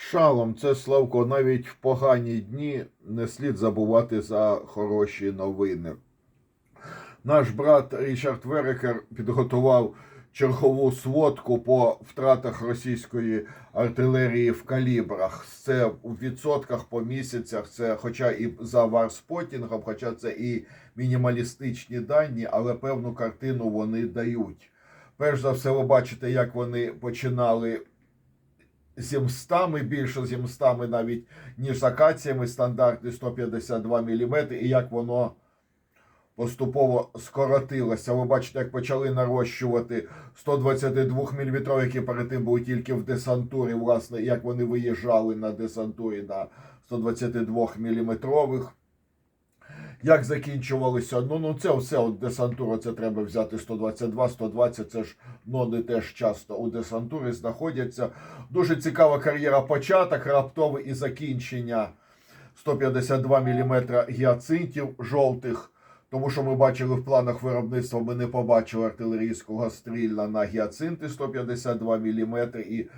Шалом, це Славко, навіть в погані дні не слід забувати за хороші новини. Наш брат Річард Верекер підготував чергову сводку по втратах російської артилерії в калібрах. Це у відсотках по місяцях, це хоча і за варспотінгом, хоча це і мінімалістичні дані, але певну картину вони дають. Перш за все, ви бачите, як вони починали зімстами, більше зімстами навіть, ніж з акаціями стандартні 152 мм, і як воно поступово скоротилося. Ви бачите, як почали нарощувати 122 мм, які перед тим були тільки в десантурі, власне, як вони виїжджали на десантурі на 122 мм. Як закінчувалися? Ну, ну це все от десантура, це треба взяти 122, 120, це ж ноди теж часто у десантурі знаходяться. Дуже цікава кар'єра початок, раптове і закінчення 152 мм гіацинтів жовтих. Тому що ми бачили в планах виробництва, ми не побачили артилерійського стрільна на гіацинти 152 мм. І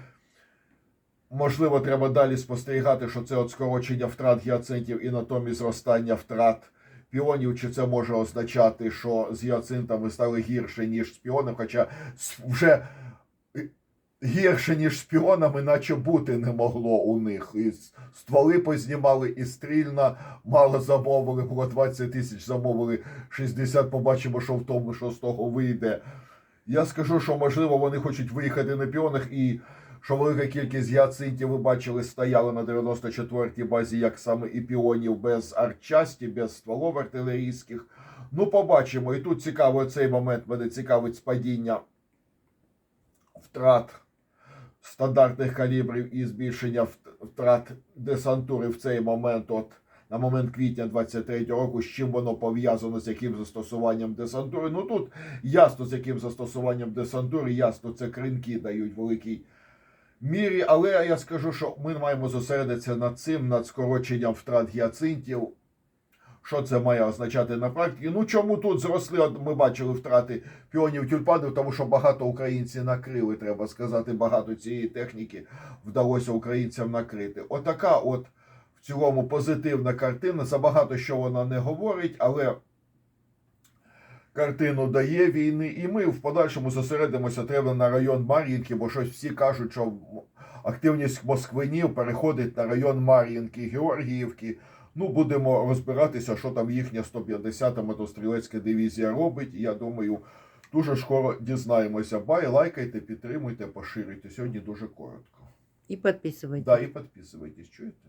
можливо, треба далі спостерігати, що це от скорочення втрат гіацинтів і натомість зростання втрат піонів. Чи це може означати, що з гіацинтами стали гірше, ніж з піоном, хоча вже гірше, ніж з піонами, наче бути не могло у них. І стволи познімали, і стрільна мало замовили, було 20 тисяч, замовили 60, побачимо, що в тому, що з того вийде. Я скажу, що можливо вони хочуть виїхати на піонах і що велика кількість гіацинтів, ви бачили, стояла на 94-й базі, як саме і піонів без артчасті, без стволов артилерійських. Ну, побачимо. І тут цікаво цей момент мене цікавить спадіння втрат стандартних калібрів і збільшення втрат десантури в цей момент, от на момент квітня 23-го року, з чим воно пов'язано, з яким застосуванням десантури. Ну тут ясно, з яким застосуванням десантури, ясно, це кринки дають великий мірі, але я скажу, що ми маємо зосередитися над цим, над скороченням втрат гіацинтів. Що це має означати на практиці? Ну чому тут зросли? От ми бачили втрати піонів тюльпанів, тому що багато українців накрили, треба сказати, багато цієї техніки вдалося українцям накрити. Отака, от в цілому позитивна картина. Забагато що вона не говорить, але картину дає війни, і ми в подальшому зосередимося треба на район Мар'їнки, бо щось всі кажуть, що активність москвинів переходить на район Мар'їнки, Георгіївки. Ну, будемо розбиратися, що там їхня 150-та мотострілецька дивізія робить. І я думаю, дуже скоро дізнаємося. Бай, лайкайте, підтримуйте, поширюйте. Сьогодні дуже коротко. І підписуйтесь. Да, і підписуйтесь, чуєте?